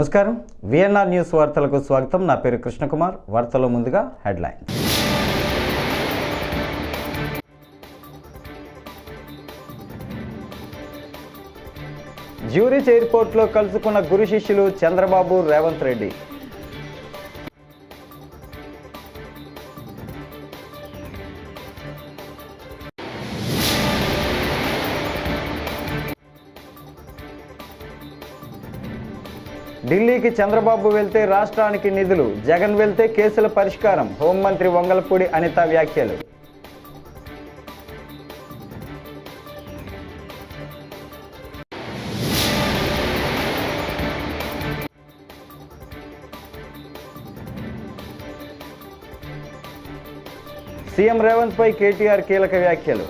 నమస్కారం. VNR news వార్తలకు స్వాగతం. నా పేరు కృష్ణకుమార్. వార్తలో ముందుగా హెడ్లైన్. జ్యూరిచ్ ఎయిర్పోర్ట్లో కలుసుకున్న గురు శిష్యులు చంద్రబాబు రేవంత్ రెడ్డి. ఢిల్లీకి చంద్రబాబు వెళ్తే రాష్ట్రానికి నిధులు జగన్ వెళ్తే కేసుల పరిష్కారం హోంమంత్రి వంగలపూడి అనిత వ్యాఖ్యలు. సీఎం రేవంత్ పై కేటీఆర్ కీలక వ్యాఖ్యలు.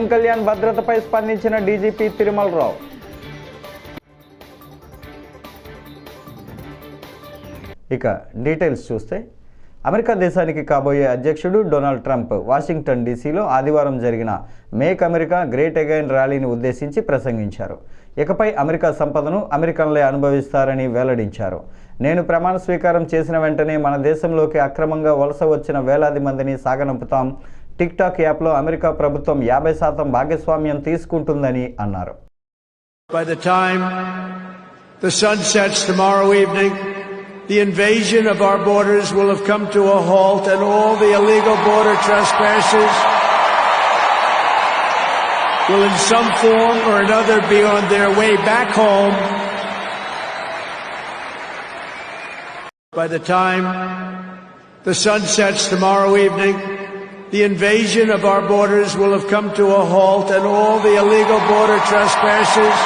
పవన్ కళ్యాణ్ భద్రతపై స్పందించిన డీజీపీ తిరుమలరావు. ఇక డీటెయిల్స్ చూస్తే అమెరికా దేశానికి కాబోయే అధ్యక్షుడు డొనాల్డ్ ట్రంప్ వాషింగ్టన్ డీసీలో ఆదివారం జరిగిన మేక్ అమెరికా గ్రేట్ అగైన్ ర్యాలీని ఉద్దేశించి ప్రసంగించారు. ఇకపై అమెరికా సంపదను అమెరికన్లే అనుభవిస్తారని వెల్లడించారు. నేను ప్రమాణ స్వీకారం చేసిన వెంటనే మన దేశంలోకి అక్రమంగా వలస వచ్చిన వేలాది మందిని సాగనంపుతాం టిక్ టాక్ యాప్లో అమెరికా ప్రభుత్వం యాభై శాతం భాగస్వామ్యం తీసుకుంటుందని అన్నారు By the time the sun sets tomorrow evening, the invasion of our borders will have come to a halt and all the illegal border trespassers will in some form or another be on their way back home. By the time the sun sets tomorrow evening, the invasion of our borders will have come to a halt and all the illegal border trespassers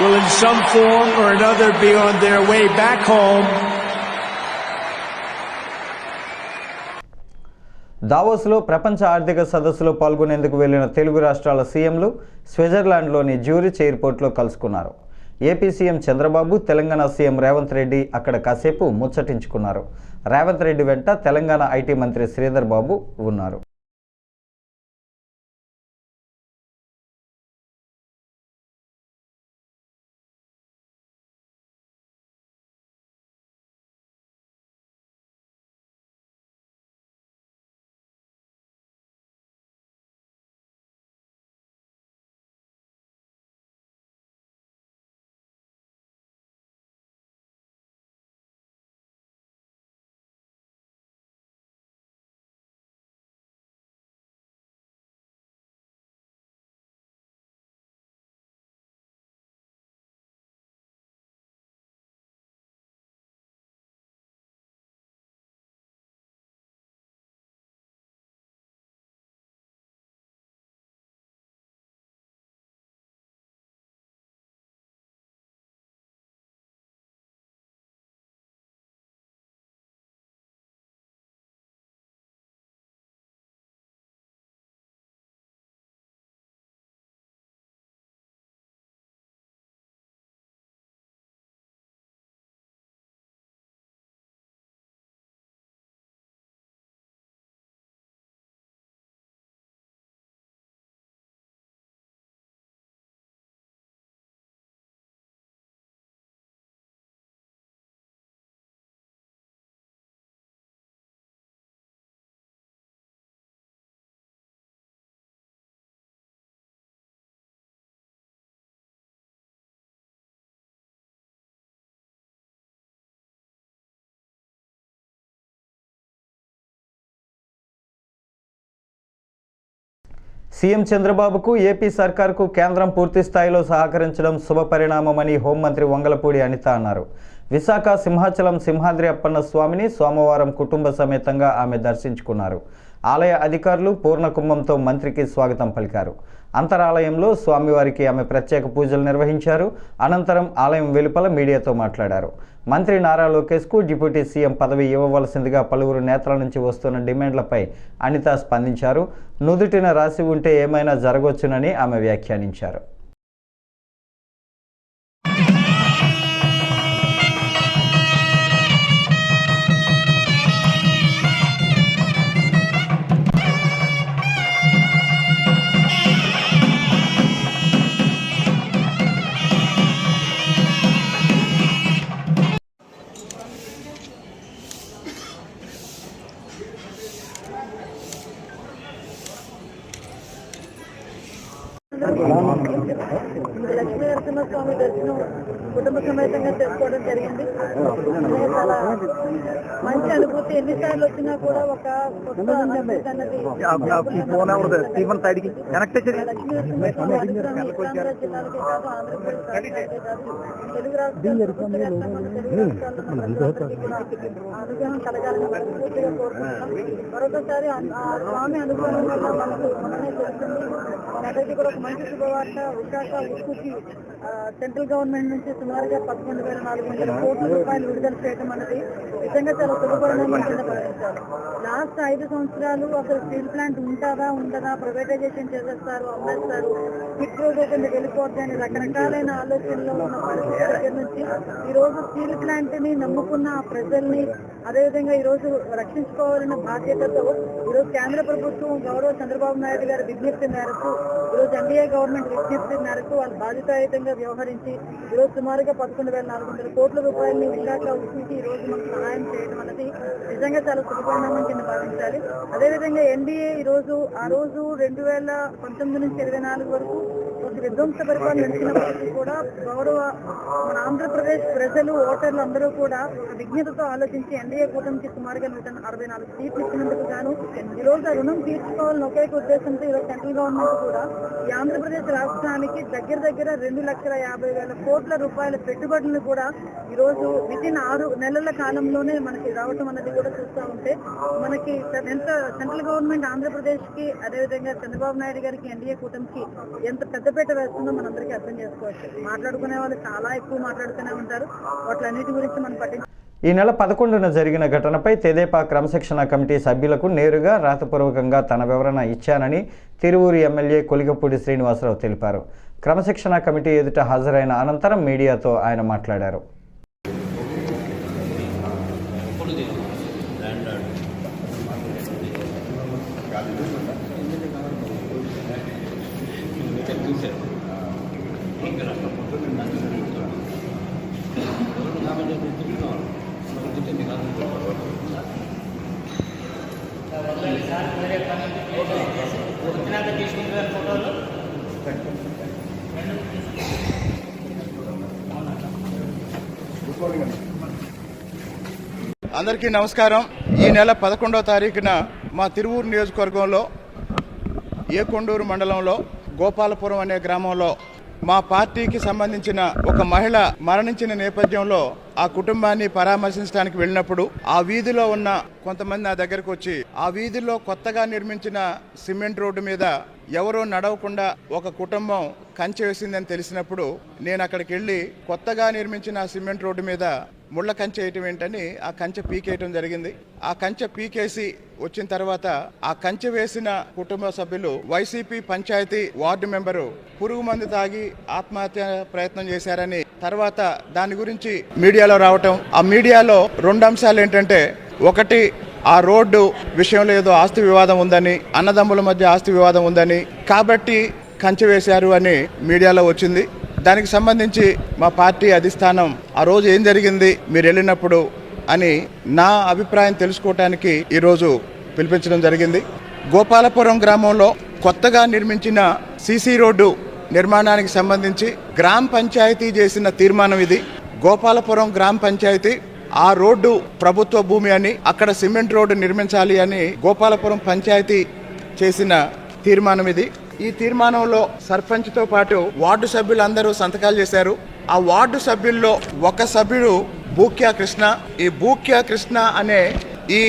will in some form or another be on their way back home. దావోస్లో ప్రపంచ ఆర్థిక సదస్సులో పాల్గొనేందుకు వెళ్ళిన తెలుగు రాష్ట్రాల సీఎంలు స్విట్జర్లాండ్లోని Zurich ఎయిర్పోర్ట్లో కలుసుకున్నారు AP CM Chandrababu Telangana CM Revanth Reddy అక్కడ కాసేపు ముచ్చటించుకున్నారు రేవంత్ రెడ్డి వెంట తెలంగాణ ఐటీ మంత్రి శ్రీధర్ బాబు ఉన్నారు. సీఎం చంద్రబాబుకు ఏపీ సర్కార్కు కేంద్రం పూర్తి స్థాయిలో సహకరించడం శుభపరిణామమని హోంమంత్రి వంగలపూడి అనిత అన్నారు. విశాఖ సింహాచలం సింహాద్రి అప్పన్న స్వామిని సోమవారం కుటుంబ సమేతంగా ఆమె దర్శించుకున్నారు. ఆలయ అధికారులు పూర్ణకుంభంతో మంత్రికి స్వాగతం పలికారు. అంతరాలయంలో స్వామివారికి ఆమె ప్రత్యేక పూజలు నిర్వహించారు. అనంతరం ఆలయం వెలుపల మీడియాతో మాట్లాడారు. మంత్రి నారా లోకేష్కు డిప్యూటీ సీఎం పదవి ఇవ్వవలసిందిగా పలువురు నేతల నుంచి వస్తున్న డిమాండ్లపై అనిత స్పందించారు. నుదుటిన రాసి ఉంటే ఏమైనా జరగవచ్చునని ఆమె వ్యాఖ్యానించారు. చాలా మంచి అనుభూతి ఎన్నిసార్లు వచ్చినా కూడా ఒక కొత్త అనుభూతి అన్నది తెలుగు రాష్ట్రాలు కలగాలని మరొకసారి స్వామి అనుగ్రహం వల్ల మనకు మనమే తెలుస్తుంది. అందరికీ కూడా ఒక మంచి శుభవార్త విశాఖ ఉక్కుకి ఆ, సెంట్రల్ గవర్నమెంట్ నుంచి సుమారుగా పదకొండు వేల నాలుగు వందల కోట్ల రూపాయలు విడుదల చేయడం అన్నది నిజంగా చాలా శుభపరిణామం లాస్ట్ ఐదు సంవత్సరాలు అసలు స్టీల్ ప్లాంట్ ఉంటుందా ఉండదా ప్రైవేటైజేషన్ చేసేస్తారు అమ్మేస్తారు హిట్ రోడ్ కింద వెళ్ళిపోద్ది అని రకరకాలైన ఆలోచనలో ఉన్న పరిస్థితి దగ్గర నుంచి ఈ రోజు స్టీల్ ప్లాంట్ని నమ్ముకున్న ఆ ప్రజల్ని అదేవిధంగా ఈ రోజు రక్షించుకోవాలన్న బాధ్యతతో ఈ రోజు కేంద్ర ప్రభుత్వం గౌరవ చంద్రబాబు నాయుడు గారి విజ్ఞప్తి మేరకు ఈరోజు రోజు ఎన్డీఏ గవర్నమెంట్ విజ్ఞప్తి మేరకు వాళ్ళు బాధ్యతాయుతంగా వ్యవహరించి ఈరోజు రోజు సుమారుగా పదకొండు వేల నాలుగు వందల కోట్ల రూపాయలని విశాఖ ఉక్కుకి రోజు మనకు సహాయం చేయడం అనేది నిజంగా చాలా శుభపరిణామం కింద భావించాలి. అదేవిధంగా ఎన్డీఏ ఈ రోజు ఆ రోజు రెండు వేల పంతొమ్మిది నుంచి ఇరవై నాలుగు వరకు విధ్వంస పరిపాలన నడిచినప్పటికీ కూడా గౌరవ మన ఆంధ్రప్రదేశ్ ప్రజలు ఓటర్లు అందరూ కూడా విజ్ఞతతో ఆలోచించి ఎన్డీఏ కూటమికి సుమారుగా నూట అరవై నాలుగు సీట్లు ఇచ్చినందుకు గాను ఈ రోజు రుణం తీర్చుకోవాలని ఒకే ఉద్దేశంతో ఈ రోజు సెంట్రల్ గవర్నమెంట్ కూడా ఈ ఆంధ్రప్రదేశ్ రాష్ట్రానికి దగ్గర దగ్గర రెండు లక్షల యాభై వేల కోట్ల రూపాయల పెట్టుబడులను కూడా ఈ రోజు ఇన్ ఆరు నెలల కాలంలోనే మనకి రావటం అనేది కూడా చూస్తూ ఉంటే మనకి ఎంత సెంట్రల్ గవర్నమెంట్ ఆంధ్రప్రదేశ్కి అదేవిధంగా చంద్రబాబు నాయుడు గారికి ఎన్డీఏ కూటమికి ఎంత పెద్ద ఎట్లయితే వేస్తుందో మనందరికీ అర్థం చేసుకోవచ్చు. మాట్లాడుకునే వాళ్ళు చాలా ఎక్కువ మాట్లాడుతూనే ఉంటారు. వాటిలన్నిటి గురించి మనం పట్టించు ఈ నెల పదకొండున జరిగిన ఘటనపై తెదేపా క్రమశిక్షణ కమిటీ సభ్యులకు నేరుగా రాతపూర్వకంగా తన వివరణ ఇచ్చానని తిరువూరు ఎమ్మెల్యే కొలిగపూడి శ్రీనివాసరావు తెలిపారు. క్రమశిక్షణ కమిటీ ఎదుట హాజరైన అనంతరం మీడియాతో ఆయన మాట్లాడారు. అందరికీ నమస్కారం. ఈ నెల పదకొండవ తారీఖున మా తిరువూరు నియోజకవర్గంలో ఏకొండూరు మండలంలో గోపాలపురం అనే గ్రామంలో మా పార్టీకి సంబంధించిన ఒక మహిళ మరణించిన నేపథ్యంలో ఆ కుటుంబాన్ని పరామర్శించడానికి వెళ్ళినప్పుడు ఆ వీధిలో ఉన్న కొంతమంది నా దగ్గరకు వచ్చి ఆ వీధిలో కొత్తగా నిర్మించిన సిమెంట్ రోడ్డు మీద ఎవరో నడవకుండా ఒక కుటుంబం కంచె వేసిందని తెలిసినప్పుడు నేను అక్కడికి వెళ్ళి కొత్తగా నిర్మించిన సిమెంట్ రోడ్డు మీద ముళ్ళ కంచె వేయటం ఏంటని ఆ కంచె పీకేయటం జరిగింది. ఆ కంచె పీకేసి వచ్చిన తర్వాత ఆ కంచె వేసిన కుటుంబ సభ్యులు వైసీపీ పంచాయతీ వార్డు మెంబరు పురుగు మందు తాగి ఆత్మహత్య ప్రయత్నం చేశారని తర్వాత దాని గురించి మీడియాలో రావటం ఆ మీడియాలో రెండు అంశాలు ఏంటంటే ఒకటి ఆ రోడ్డు విషయంలో ఏదో ఆస్తి వివాదం ఉందని అన్నదమ్ముల మధ్య ఆస్తి వివాదం ఉందని కాబట్టి కంచె వేశారు అని మీడియాలో వచ్చింది. దానికి సంబంధించి మా పార్టీ అధిష్టానం ఆ రోజు ఏం జరిగింది మీరు వెళ్ళినప్పుడు అని నా అభిప్రాయం తెలుసుకోవటానికి ఈరోజు పిలిపించడం జరిగింది. గోపాలపురం గ్రామంలో కొత్తగా నిర్మించిన సీసీ రోడ్డు నిర్మాణానికి సంబంధించి గ్రామ పంచాయతీ చేసిన తీర్మానం ఇది. గోపాలపురం గ్రామ పంచాయతీ ఆ రోడ్డు ప్రభుత్వ భూమి అని అక్కడ సిమెంట్ రోడ్డు నిర్మించాలి అని గోపాలపురం పంచాయతీ చేసిన తీర్మానం ఇది. ఈ తీర్మానంలో సర్పంచ్తో పాటు వార్డు సభ్యులందరూ సంతకాలు చేశారు. ఆ వార్డు సభ్యుల్లో ఒక సభ్యుడు బూక్యా కృష్ణ. ఈ బూక్యా కృష్ణ అనే ఈ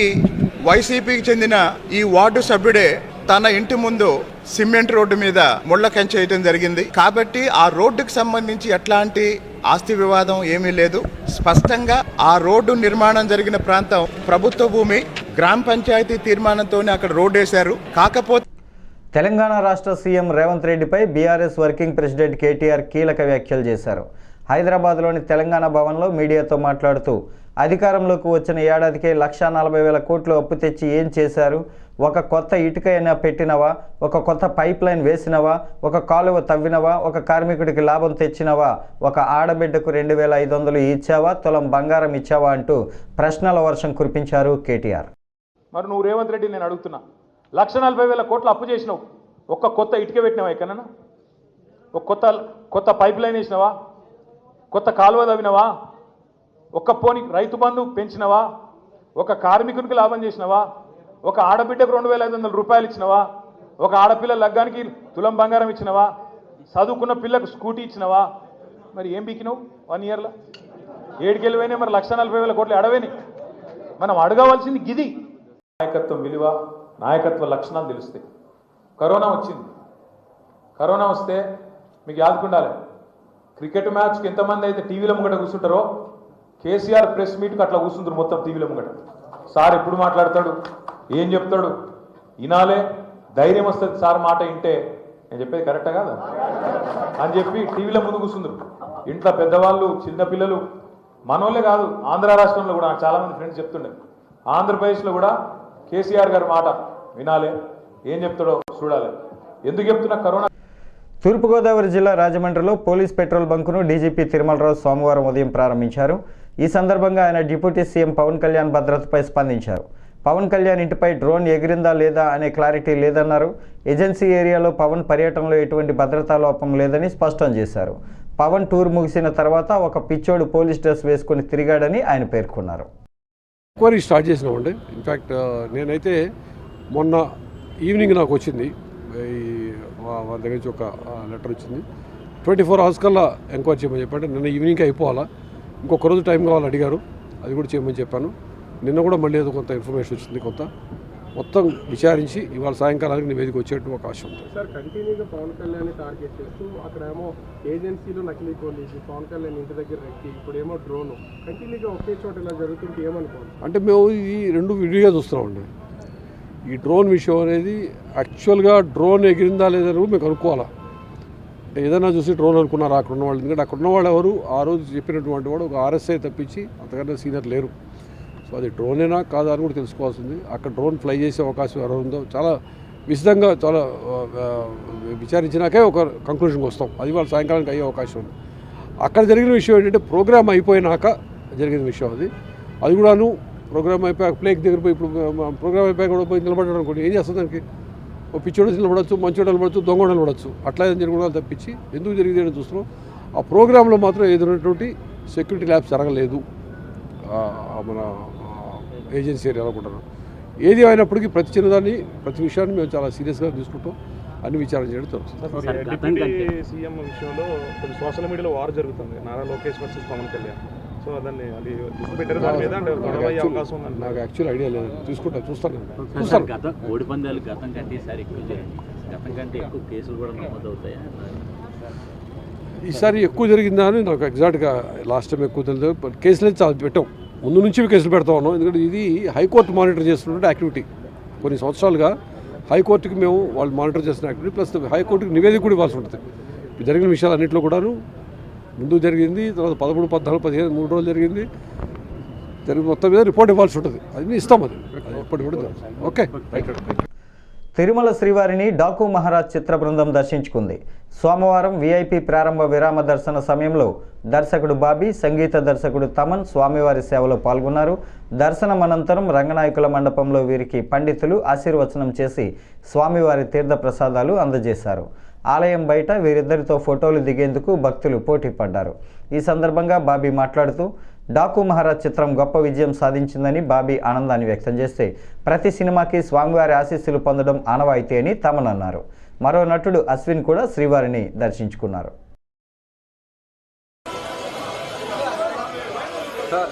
వైసీపీకి చెందిన ఈ వార్డు సభ్యుడే తన ఇంటి ముందు సిమెంట్ రోడ్డు మీద ముళ్ళ కంచె జరిగింది. కాబట్టి ఆ రోడ్డుకు సంబంధించి ఎట్లాంటి ఆస్తి వివాదం ఏమీ లేదు. స్పష్టంగా ఆ రోడ్డు నిర్మాణం జరిగిన ప్రాంతం ప్రభుత్వ భూమి గ్రామ పంచాయతీ తీర్మానంతోనే అక్కడ రోడ్డు వేశారు. కాకపోతే తెలంగాణ రాష్ట్ర సీఎం రేవంత్ రెడ్డిపై బీఆర్ఎస్ వర్కింగ్ ప్రెసిడెంట్ కేటీఆర్ కీలక వ్యాఖ్యలు చేశారు. హైదరాబాద్లోని తెలంగాణ భవన్లో మీడియాతో మాట్లాడుతూ అధికారంలోకి వచ్చిన ఏడాదికే లక్షా నలభై వేల కోట్లు అప్పు తెచ్చి ఏం చేశారు? ఒక కొత్త ఇటుక అయినా పెట్టినవా? ఒక కొత్త పైప్ లైన్ వేసినవా? ఒక కాలువ తవ్వినవా? ఒక కార్మికుడికి లాభం తెచ్చినవా? ఒక ఆడబిడ్డకు రెండు వేల ఐదు వందలు ఇచ్చావా? తులం బంగారం ఇచ్చావా అంటూ ప్రశ్నల వర్షం కురిపించారు కేటీఆర్. మరి నువ్వు రేవంత్ రెడ్డి నేను అడుగుతున్నా. లక్ష నలభై వేల కోట్లు అప్పు చేసినావు. ఒక్క కొత్త ఇటుక పెట్టినావా ఎక్కడన్నా? ఒక కొత్త కొత్త పైప్ లైన్ వేసినావా? కొత్త కాలువ తవ్వినవా? ఒక్క పోని రైతు బంధు పెంచినవా? ఒక కార్మికునికి లాభం చేసినవా? ఒక ఆడబిడ్డకు రెండు వేల ఐదు వందల రూపాయలు ఇచ్చినవా? ఒక ఆడపిల్ల లగ్గానికి తులం బంగారం ఇచ్చినవా? చదువుకున్న పిల్లకు స్కూటీ ఇచ్చినవా? మరి ఏం బీకినావు వన్ ఇయర్లో? ఏడుకెళ్ళిపోయినా మరి లక్ష నలభై వేల కోట్లు అడవేని మనం అడగవలసింది గిది. నాయకత్వం విలువ నాయకత్వ లక్షణాలు తెలుస్తాయి. కరోనా వచ్చింది. కరోనా వస్తే మీకు యాదుకుండాలి క్రికెట్ మ్యాచ్కి ఎంతమంది అయితే టీవీలో ముంగట కూర్చుంటారో కేసీఆర్ ప్రెస్ మీట్కి అట్లా కూర్చుంటారు మొత్తం టీవీల ముంగట. సార్ ఎప్పుడు మాట్లాడతాడు? ఏం చెప్తాడు? వినాలే ధైర్యం వస్తుంది సార్ మాట వింటే. నేను చెప్పేది కరెక్టా కాదా? అని చెప్పి టీవీలో ముందు కూర్చుందరు. ఇంట్లో పెద్దవాళ్ళు చిన్నపిల్లలు మనోళ్ళే కాదు ఆంధ్ర రాష్ట్రంలో కూడా చాలామంది ఫ్రెండ్స్ చెప్తుండే. ఆంధ్రప్రదేశ్లో కూడా కేసీఆర్ గారి మాట వినాలే ఏం చెప్తాడో చూడాలి. ఎందుకు చెప్తున్నా కరోనా తూర్పుగోదావరి జిల్లా రాజమండ్రిలో పోలీస్ పెట్రోల్ బంకును డీజీపీ తిరుమలరావు సోమవారం ఉదయం ప్రారంభించారు. ఈ సందర్భంగా ఆయన డిప్యూటీ సీఎం పవన్ కళ్యాణ్ భద్రతపై స్పందించారు. పవన్ కళ్యాణ్ ఇంటిపై డ్రోన్ ఎగిరిందా లేదా అనే క్లారిటీ లేదన్నారు. ఏజెన్సీ ఏరియాలో పవన్ పర్యటనలో ఎటువంటి భద్రతా లోపం లేదని స్పష్టం చేశారు. పవన్ టూర్ ముగిసిన తర్వాత ఒక పిచ్చోడు పోలీస్ డ్రెస్ వేసుకుని తిరిగాడని ఆయన పేర్కొన్నారు. ఎంక్వైరీ స్టార్ట్ చేసినామండి. ఇన్ఫ్యాక్ట్ నేనైతే మొన్న ఈవినింగ్ నాకు వచ్చింది. ఈ వాళ్ళ దగ్గర నుంచి ఒక లెటర్ వచ్చింది. ట్వంటీ ఫోర్ అవర్స్ కల్లా ఎంక్వైరీ చేయమని చెప్పాడు. నిన్న ఈవినింగ్కి అయిపోవాలా. ఇంకొక రోజు టైం కావాలి అడిగారు. అది కూడా చేయమని చెప్పాను. నిన్న కూడా మళ్ళీ ఏదో కొంత ఇన్ఫర్మేషన్ వచ్చింది కొంత మొత్తం విచారించి ఇవాళ సాయంకాలానికి నివేదిక వచ్చేట్టు అవకాశం ఉంది సార్ కంటిన్యూగా పవన్ కళ్యాణ్ టార్గెట్ చేస్తూ అక్కడేమో ఏజెన్సీలో నకిలీ పోలీసు పవన్ కళ్యాణ్ ఇంటి దగ్గర ఎక్కి ఇప్పుడేమో డ్రోన్. కంటిన్యూగా ఒకే చోట ఇలా జరుగుతుంటే ఏమనుకోవాలి? అంటే మేము ఈ రెండు విడిగా చూస్తున్నామండి. ఈ డ్రోన్ విషయం అనేది యాక్చువల్గా డ్రోన్ ఎగిరిందా కూడా మేము కనుక్కోవాలా? ఏదైనా చూసి డ్రోన్ అనుకున్నారు? అక్కడ ఉన్న వాళ్ళు ఎందుకంటే అక్కడ ఉన్న వాళ్ళు ఎవరు? ఆ రోజు చెప్పినటువంటి వాడు ఒక ఆర్ఎస్ఐ తప్పించి అంతకన్నా సీనియర్ లేరు. సో అది డ్రోనేనా కాదా అని కూడా తెలుసుకోవాల్సింది. అక్కడ డ్రోన్ ఫ్లై చేసే అవకాశం ఎవరు ఉందో చాలా విశదంగా చాలా విచారించినాకే ఒక కంక్లూషన్కి వస్తాం. అది వాళ్ళ సాయంకాలానికి అయ్యే అవకాశం. ఉంది అక్కడ జరిగిన విషయం ఏంటంటే ప్రోగ్రామ్ అయిపోయినాక జరిగిన విషయం అది. అది కూడాను ప్రోగ్రామ్ అయిపోయాక ప్లేక్ దగ్గర పోయి ఇప్పుడు ప్రోగ్రామ్ అయిపోయాక కూడా పోయి నిలబడడం అనుకోండి. ఏం చేస్తుంది దానికి? ఓ పిచ్చోడు నిలబడచ్చు మంచోడు నిలబడచ్చు దొంగ నిలబడచ్చు. అట్లా ఏదైనా జరగడం తప్పించి ఎందుకు జరిగింది అని చూస్తున్నాం. ఆ ప్రోగ్రాంలో మాత్రం ఎదురైనటువంటి సెక్యూరిటీ ల్యాబ్స్ జరగలేదు. మన ఏజెన్సీ ఏరియా అనుకుంటున్నాను ఏది అయినప్పటికీ ప్రతి చిన్నదాన్ని ప్రతి విషయాన్ని మేము చాలా సీరియస్గా తీసుకుంటాం. అన్ని విచారణ చేయడం సీఎం విషయంలో కొంచెం సోషల్ మీడియాలో వార్ జరుగుతుంది. నారా లోకేష్ వర్సెస్ పవన్ కళ్యాణ్. సో దాన్ని అది పెట్టారు దాని మీద? అంటే గొడవ అయ్యే అవకాశం ఉందండి నాకు యాక్చువల్ ఐడియా లేదు. తీసుకుంటాను చూస్తాను చూస్తాను. గతం కోడి పందాలు గతం కంటే ఈసారి ఎక్కువ జరిగింది. గతం కంటే ఎక్కువ కేసులు కూడా నమోదవుతాయా? ఈసారి ఎక్కువ జరిగిందా అని నాకు ఎగ్జాక్ట్గా లాస్ట్ టైం ఎక్కువ తెలియదు. కేసులు అయితే చాలా పెట్టాం. ముందు నుంచి కేసులు పెడతా ఉన్నాం. ఎందుకంటే ఇది హైకోర్టు మానిటర్ చేస్తున్నటువంటి యాక్టివిటీ. కొన్ని సంవత్సరాలుగా హైకోర్టుకి మేము వాళ్ళు మానిటర్ చేస్తున్న యాక్టివిటీ ప్లస్ హైకోర్టుకి నివేదిక కూడా ఇవ్వాల్సి ఉంటుంది. జరిగిన విషయాలు అన్నింటిలో కూడాను ముందు జరిగింది తర్వాత పదమూడు పద్నాలుగు పదిహేను మూడు రోజులు జరిగింది. జరిగి మొత్తం మీద రిపోర్ట్ ఇవ్వాల్సి ఉంటుంది. అది ఇస్తాం అది. అది కూడా ఓకే. రైట్ తిరుమల శ్రీవారిని డాకు మహారాజ్ చిత్ర బృందం దర్శించుకుంది. సోమవారం వీఐపీ ప్రారంభ విరామ దర్శన సమయంలో దర్శకుడు బాబీ సంగీత దర్శకుడు తమన్ స్వామివారి సేవలో పాల్గొన్నారు. దర్శనం అనంతరం రంగనాయకుల మండపంలో వీరికి పండితులు ఆశీర్వచనం చేసి స్వామివారి తీర్థ ప్రసాదాలు అందజేశారు. ఆలయం బయట వీరిద్దరితో ఫోటోలు దిగేందుకు భక్తులు పోటీ పడ్డారు. ఈ సందర్భంగా బాబీ మాట్లాడుతూ డాకు మహారాజ్ చిత్రం గొప్ప విజయం సాధించిందని బాబీ ఆనందాన్ని వ్యక్తం చేస్తే ప్రతి సినిమాకి స్వామివారి ఆశీస్సులు పొందడం ఆనవాయితీ అని తమనన్నారు మరో నటుడు అశ్విన్ కూడా శ్రీవారిని దర్శించుకున్నారు సార్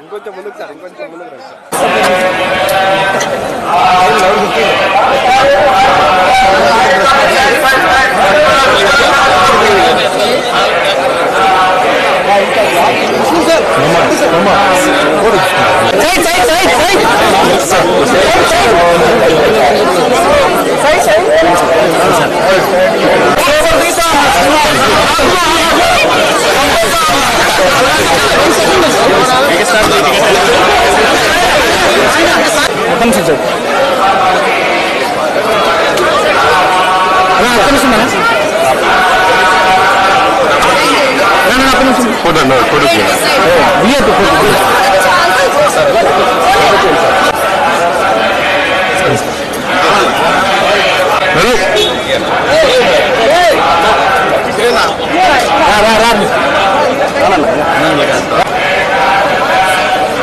ఇంకొంచెం ముందుకు సార్ ఇంకొంచెం ముందుకు రండి సార్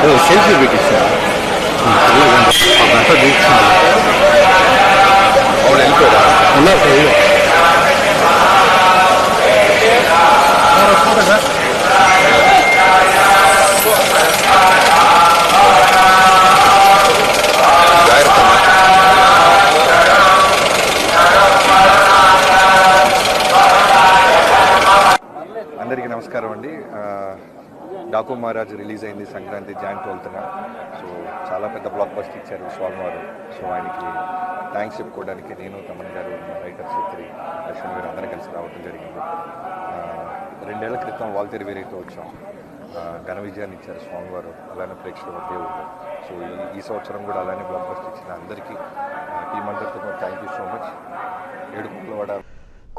ఆ సెల్ఫీ పెట్టిస్తా అవును వెళ్ళిపోయారా అందరికీ నమస్కారం అండి ఆ, డాకు మహారాజ్ రిలీజ్ అయింది సంక్రాంతి జాన్ ట్వెల్త్న. సో చాలా పెద్ద బ్లాక్ బస్ట్ ఇచ్చారు స్వామి వారు సో ఆయనకి థ్యాంక్స్ చెప్పుకోవడానికి నేను తమన్ గారు రైటర్ చిత్రి అశ్విన్ గారు అందరం కలిసి రావడం జరిగింది. రెండేళ్ళ క్రితం వాల్తేరి వేరేతో వచ్చాం. ఘన విజయాన్ని ఇచ్చారు స్వామివారు అలానే ప్రేక్షకుల దేవుడు సో ఈ ఈ సంవత్సరం కూడా అలానే బ్లాక్ బస్ట్ ఇచ్చిన అందరికీ టీం అందరితో థ్యాంక్ యూ సో మచ్ ఏడుపులవాడ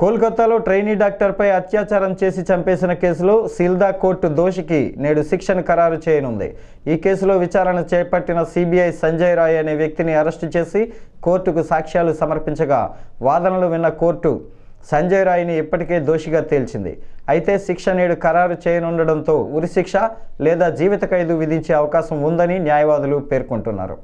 కోల్కతాలో ట్రైనీ డాక్టర్పై అత్యాచారం చేసి చంపేసిన కేసులో సిల్దా కోర్టు దోషికి నేడు శిక్షను ఖరారు చేయనుంది. ఈ కేసులో విచారణ చేపట్టిన సిబిఐ సంజయ్ రాయ్ అనే వ్యక్తిని అరెస్టు చేసి కోర్టుకు సాక్ష్యాలు సమర్పించగా వాదనలు విన్న కోర్టు సంజయ్ రాయ్ని ఇప్పటికే దోషిగా తేల్చింది. అయితే శిక్ష నేడు ఖరారు చేయనుండడంతో ఉరిశిక్ష లేదా జీవిత ఖైదు విధించే అవకాశం ఉందని న్యాయవాదులు పేర్కొంటున్నారు.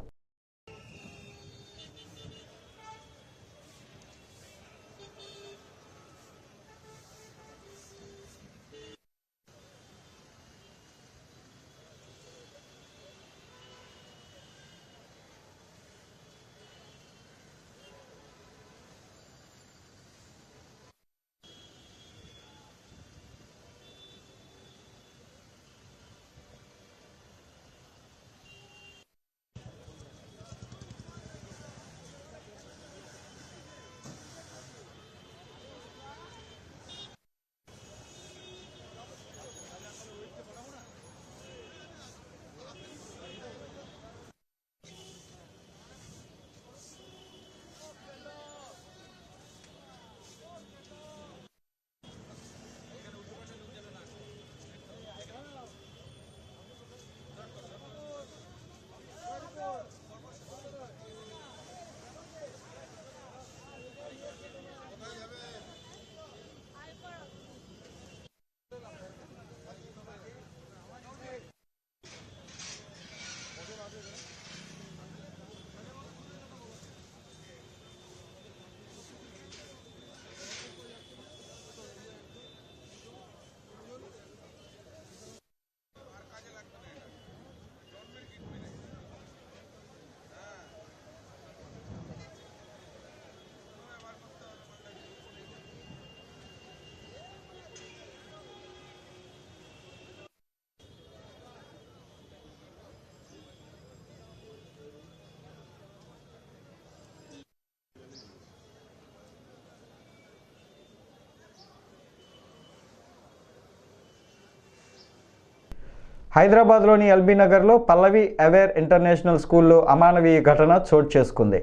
హైదరాబాద్లోని ఎల్బీ నగర్లో పల్లవి అవేర్ ఇంటర్నేషనల్ స్కూల్లో అమానవీయ ఘటన చోటు చేసుకుంది.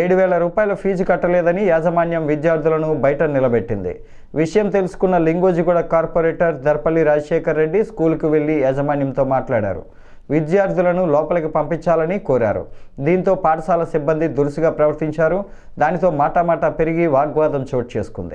ఏడు వేల రూపాయల ఫీజు కట్టలేదని యాజమాన్యం విద్యార్థులను బయట నిలబెట్టింది. విషయం తెలుసుకున్న లింగోజిగూడ కార్పొరేటర్ దర్పల్లి రాజశేఖర్ రెడ్డి స్కూల్కు వెళ్ళి యాజమాన్యంతో మాట్లాడారు. విద్యార్థులను లోపలికి పంపించాలని కోరారు. దీంతో పాఠశాల సిబ్బంది దురుసుగా ప్రవర్తించారు. దానితో మాటామాటా పెరిగి వాగ్వాదం చోటు చేసుకుంది.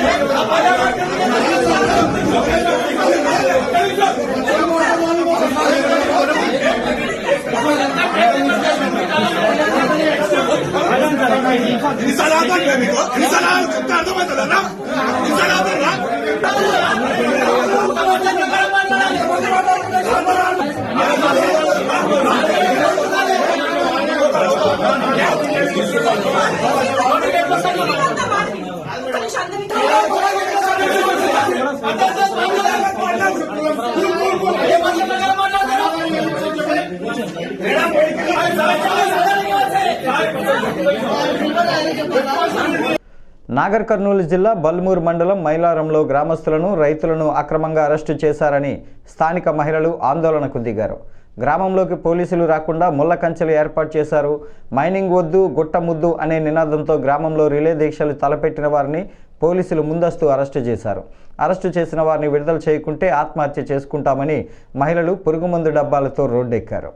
Gracias. నాగర్ కర్నూలు జిల్లా బల్మూర్ మండలం మైలారంలో గ్రామస్తులను రైతులను అక్రమంగా అరెస్టు చేశారని స్థానిక మహిళలు ఆందోళనకు దిగారు. గ్రామంలోకి పోలీసులు రాకుండా ముళ్ళ కంచెలు ఏర్పాటు చేశారు. మైనింగ్ వద్దు గుట్ట ముద్దు అనే నినాదంతో గ్రామంలో రిలే దీక్షలు తలపెట్టిన వారిని పోలీసులు ముందస్తు అరెస్టు చేశారు. అరెస్టు చేసిన వారిని విడుదల చేయకుంటే ఆత్మహత్య చేసుకుంటామని మహిళలు పురుగుమందు డబ్బాలతో రోడ్డెక్కారు.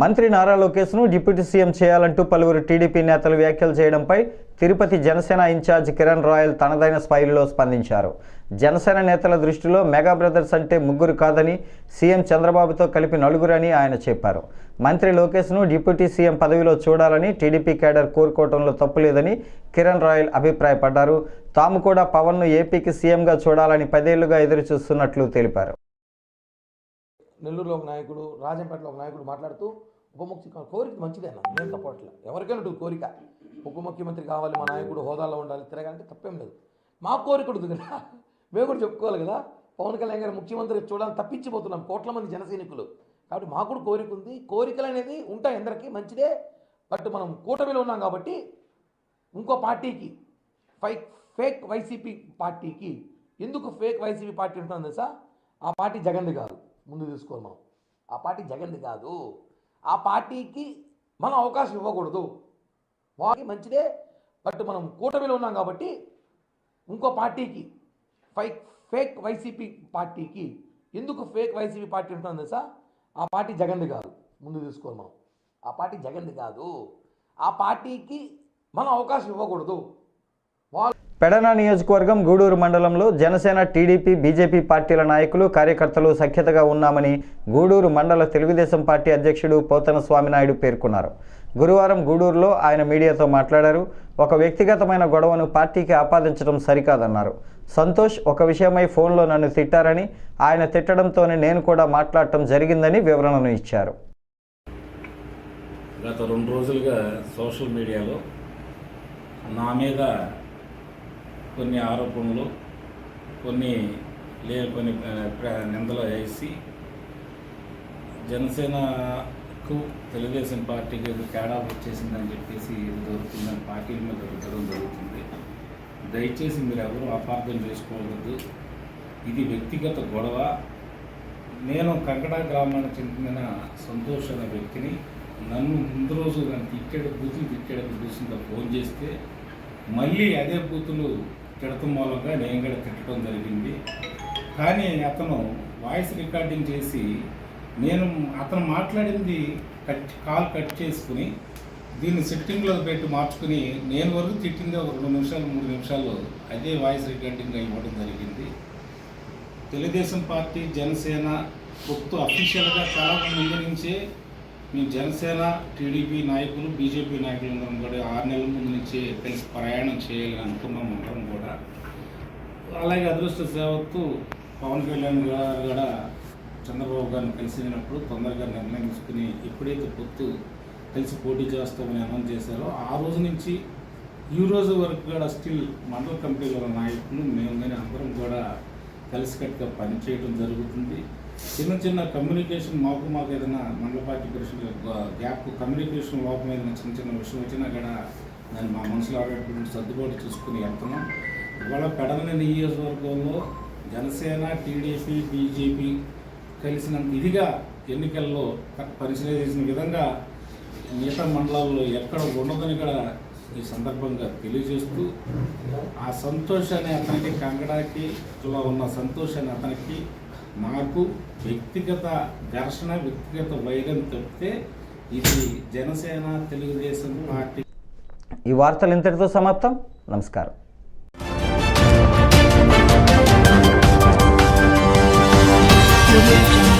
మంత్రి నారా లోకేష్ను డిప్యూటీ సీఎం చేయాలంటూ పలువురు టీడీపీ నేతలు వ్యాఖ్యలు చేయడంపై తిరుపతి జనసేన ఇన్ఛార్జ్ కిరణ్ రాయల్ తనదైన స్పైల్లో స్పందించారు. జనసేన నేతల దృష్టిలో మెగా బ్రదర్స్ అంటే ముగ్గురు కాదని సీఎం చంద్రబాబుతో కలిపి నలుగురని ఆయన చెప్పారు. మంత్రి లోకేష్ను డిప్యూటీ సీఎం పదవిలో చూడాలని టీడీపీ కేడర్ కోరుకోవడంలో తప్పులేదని కిరణ్ రాయల్ అభిప్రాయపడ్డారు. తాము కూడా పవన్ను ఏపీకి సీఎంగా చూడాలని పదేళ్ళుగా ఎదురుచూస్తున్నట్లు తెలిపారు. నెల్లూరులో ఒక నాయకుడు రాజంపేటలో ఒక నాయకుడు మాట్లాడుతూ ఉప ముఖ్యమంత్రి కోరిక మంచిదే అన్న నేను తప్పట్లే. ఎవరికైనా ఉంటుంది కోరిక. ఉప ముఖ్యమంత్రి కావాలి మా నాయకుడు హోదాలో ఉండాలి తిరగాలంటే తప్పేం లేదు. మా కోరిక ఉంటుంది కదా. మేము కూడా చెప్పుకోవాలి కదా. పవన్ కళ్యాణ్ గారు ముఖ్యమంత్రి చూడాలని తప్పించిపోతున్నాం కోట్ల మంది జనసైనికులు కాబట్టి మాకు కూడా కోరిక ఉంది. కోరికలు అనేది ఉంటాయి అందరికీ మంచిదే. బట్ మనం కూటమిలో ఉన్నాం కాబట్టి ఇంకో పార్టీకి ఫైక్ ఫేక్ వైసీపీ పార్టీకి ఎందుకు ఫేక్ వైసీపీ పార్టీ ఉంటుంది తెలుసా? ఆ పార్టీ జగన్ది కాదు. ముందు తీసుకోవాలి మనం. ఆ పార్టీ జగన్ది కాదు. ఆ పార్టీకి మనం అవకాశం ఇవ్వకూడదు. వాళ్ళకి మంచిదే బట్ మనం కూటమిలో ఉన్నాం కాబట్టి ఇంకో పార్టీకి ఫైక్ ఫేక్ వైసీపీ పార్టీకి ఎందుకు ఫేక్ వైసీపీ పార్టీ ఉంటుంది తెలుసా? ఆ పార్టీ జగన్ది కాదు. ముందు తీసుకోవాలి మనం. ఆ పార్టీ జగన్ది కాదు. ఆ పార్టీకి మనం అవకాశం ఇవ్వకూడదు. వాళ్ళు పెడన నియోజకవర్గం గూడూరు మండలంలో జనసేన టీడీపీ బీజేపీ పార్టీల నాయకులు కార్యకర్తలు సఖ్యతగా ఉన్నామని గూడూరు మండల తెలుగుదేశం పార్టీ అధ్యక్షుడు పోతన స్వామినాయుడు పేర్కొన్నారు. గురువారం గూడూరులో ఆయన మీడియాతో మాట్లాడారు. ఒక వ్యక్తిగతమైన గొడవను పార్టీకి ఆపాదించడం సరికాదన్నారు. సంతోష్ ఒక విషయమై ఫోన్లో నన్ను తిట్టారని ఆయన తిట్టడంతోనే నేను కూడా మాట్లాడటం జరిగిందని వివరణను ఇచ్చారు. గత రెండు రోజులుగా సోషల్ మీడియాలో నా మీద కొన్ని ఆరోపణలు కొన్ని లే కొన్ని నిందలు వేసి జనసేనకు తెలుగుదేశం పార్టీకి ఏదో తేడా వచ్చేసిందని చెప్పేసి ఇది దొరుకుతుందని పార్టీల మీద దొరకడం జరుగుతుంది. దయచేసి మీరు ఎవరు అపార్థం చేసుకోవద్దు. ఇది వ్యక్తిగత గొడవ. నేను కంకడా గ్రామానికి చెందిన సంతోష్ అనే వ్యక్తిని నన్ను ముందు రోజు నన్ను తిట్టాడు బూతులు తిట్టాడు చూసి ఫోన్ చేస్తే మళ్ళీ అదే బూతులు తిడతం మూలంగా నేను కూడా తిట్టడం జరిగింది. కానీ అతను వాయిస్ రికార్డింగ్ చేసి నేను అతను మాట్లాడింది కట్ కాల్ కట్ చేసుకుని దీన్ని సెట్టింగ్లో పెట్టి మార్చుకుని నేను వరకు తిట్టింది ఒక రెండు నిమిషాలు మూడు నిమిషాలు అదే వాయిస్ రికార్డింగ్ ఇవ్వడం జరిగింది. తెలుగుదేశం పార్టీ జనసేన పొత్తు అఫీషియల్గా చాలా ముందు నుంచే మేము జనసేన టీడీపీ నాయకులు బీజేపీ నాయకులు అందరం కూడా ఆరు నెలల ముందు నుంచి కలిసి ప్రయాణం చేయాలని అనుకున్నాం అందరం కూడా. అలాగే అదృష్ట సేవత్తు పవన్ కళ్యాణ్ గారు కూడా చంద్రబాబు గారిని కలిసినప్పుడు తొందరగా నిర్ణయం తీసుకుని ఎప్పుడైతే పొత్తు కలిసి పోటీ చేస్తామని అనౌన్స్ చేశారో ఆ రోజు నుంచి ఈ రోజు వరకు కూడా స్టిల్ మండల కమిటీల నాయకులు మేము కానీ అందరం కూడా కలిసికట్టుగా పనిచేయడం జరుగుతుంది. చిన్న చిన్న కమ్యూనికేషన్ మాకు మాకు ఏదైనా మండల పార్టీ పరిషత్ గ్యాప్ కమ్యూనికేషన్ లోపం ఏదైనా చిన్న చిన్న విషయం వచ్చినా కూడా దాన్ని మా మనసులో ఆడేటువంటి సర్దుబాటు చూసుకుని వెళ్తున్నాం. ఇవాళ పెడమని నియోజకవర్గంలో జనసేన టీడీపీ బీజేపీ కలిసినంత ఇదిగా ఎన్నికల్లో పరిశీలన చేసిన విధంగా మిగతా మండలాల్లో ఎక్కడ ఉండదని కూడా ఈ సందర్భంగా తెలియజేస్తూ ఆ సంతోషాన్ని అతనికి కంగడాకి ఇలా ఉన్న సంతోషాన్ని అతనికి నాకు వ్యక్తిగత ఘర్షణ వ్యక్తిగత వైరం తప్పితే ఇది జనసేన తెలుగుదేశం పార్టీ. ఈ వార్తలు ఇంతటితో సమాప్తం. నమస్కారం. Thank you.